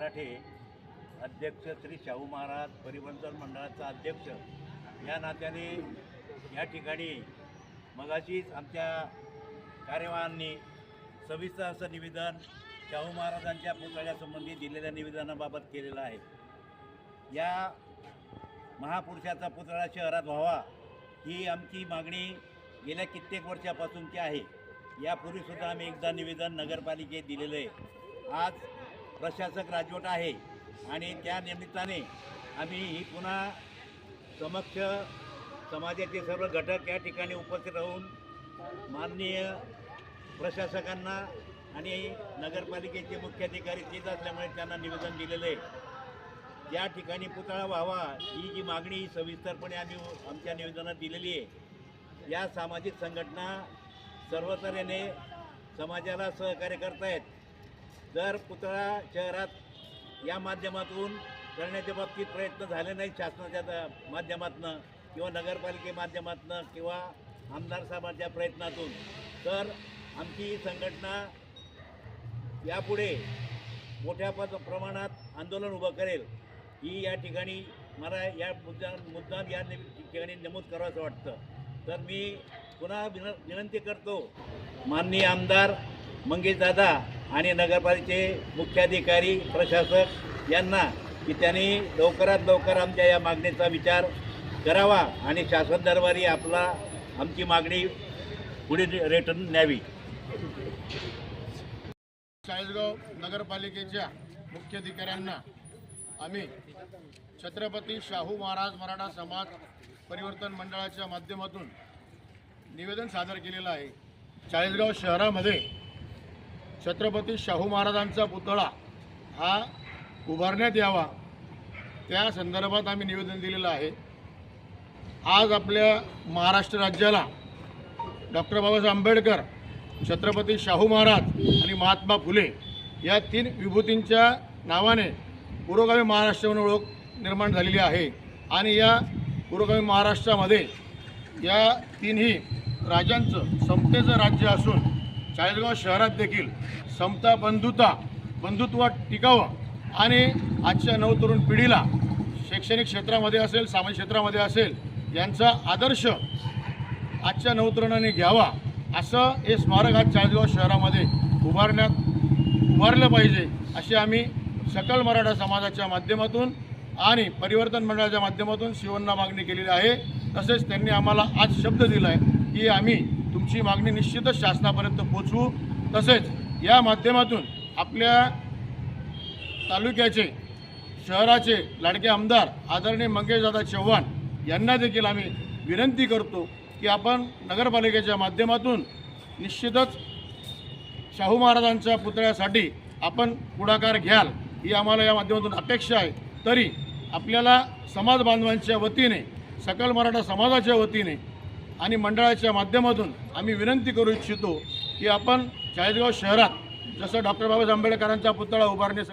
मराठे अध्यक्ष श्री शाहू महाराज परिवर्तन मंडळाचा अध्यक्ष. या नात्याने या ठिकाणी मगाशीच आमच्या कार्यवाहांनी सविस्तर असं निवेदन शाहू महाराजांच्या पुतळ्यासंबंधी दिलेल्या निवेदनाबाबत केलेलं आहे. या महापुरुषाचा पुतळा शहरात व्हावा ही आमची मागणी गेल्या कित्येक वर्षापासूनची आहे. यापूर्वीसुद्धा आम्ही एकदा निवेदन नगरपालिकेत दिलेलं आहे. आज प्रशासक राजवट आहे. आणि त्या निमित्ताने आम्ही ही पुन्हा समक्ष समाजाचे सर्व घटक या ठिकाणी उपस्थित राहून माननीय प्रशासकांना आणि नगरपालिकेचे मुख्याधिकारी तेच असल्यामुळे त्यांना निवेदन दिलेलं आहे. या ठिकाणी पुतळा व्हावा ही जी मागणी सविस्तरपणे आम्ही आमच्या निवेदनात दिलेली आहे. या सामाजिक संघटना सर्व तऱ्हेने समाजाला सहकार्य करतायत. जर पुतळा शहरात या माध्यमातून करण्याच्या बाबतीत प्रयत्न झाले नाही शासनाच्या माध्यमातनं किंवा नगरपालिके माध्यमातनं किंवा आमदार साहेबांच्या प्रयत्नातून तर आमची संघटना यापुढे मोठ्या पद प्रमाणात आंदोलन उभं करेल ही या ठिकाणी मला या मुद्दा मुद्दा या ठिकाणी नमूद करावंसं वाटतं. तर मी पुन्हा विन विनंती करतो माननीय आमदार मंगेश दादा आणि नगरपालिकेचे मुख्याधिकारी प्रशासक यांना की त्यांनी लवकरात लवकर आमच्या या मागणीचा विचार करावा आणि शासन दरबारी आपला आमची मागणी पुढे रेटून न्यावी. चाळीसगाव नगरपालिकेच्या मुख्याधिकाऱ्यांना आम्ही छत्रपती शाहू महाराज मराठा समाज परिवर्तन मंडळाच्या माध्यमातून निवेदन सादर केलेलं आहे. चाळीसगाव शहरामध्ये छत्रपती शाहू महाराजांचा पुतळा हा उभारण्यात यावा. त्या संदर्भात आम्ही निवेदन दिलेलं आहे. आज आपल्या महाराष्ट्र राज्याला डॉक्टर बाबासाहेब आंबेडकर छत्रपती शाहू महाराज आणि महात्मा फुले या तीन विभूतींच्या नावाने पुरोगामी महाराष्ट्र म्हणून ओळख निर्माण झालेली आहे. आणि या पुरोगामी महाराष्ट्रामध्ये या तिन्ही राजांचं समतेचं राज्य असून चाळीसगाव शहरात देखील समता बंधुता बंधुत्व टिकावं आणि आजच्या नवतरुण पिढीला शैक्षणिक क्षेत्रामध्ये असेल सामाजिक क्षेत्रामध्ये असेल यांचा आदर्श आजच्या नवतरुणाने घ्यावा असं हे स्मारक आज चाळीसगाव शहरामध्ये उभारण्यात उभारलं पाहिजे अशी आम्ही सकल मराठा समाजाच्या माध्यमातून आणि परिवर्तन मंडळाच्या माध्यमातून शिवांना मागणी केलेली आहे. तसेच त्यांनी आम्हाला आज शब्द दिला आहे की आम्ही तुमची मागणी निश्चितच शासनापर्यंत पोचवू. तसेच या माध्यमातून आपल्या तालुक्याचे शहराचे लाडके आमदार आदरणीय मंगेशदादा चव्हाण यांना देखील आम्ही विनंती करतो की आपण नगरपालिकेच्या माध्यमातून निश्चितच शाहू महाराजांच्या पुतळ्यासाठी आपण पुढाकार घ्याल ही आम्हाला या माध्यमातून अपेक्षा आहे. तरी आपल्याला समाज बांधवांच्या वतीने सकल मराठा समाजाच्या वतीने आणि मंडळाच्या माध्यमातून आम्ही विनंती करू इच्छितो की आपण चाळीसगाव शहरात जसं डॉक्टर बाबासाहेब आंबेडकरांचा पुतळा उभारण्यासाठी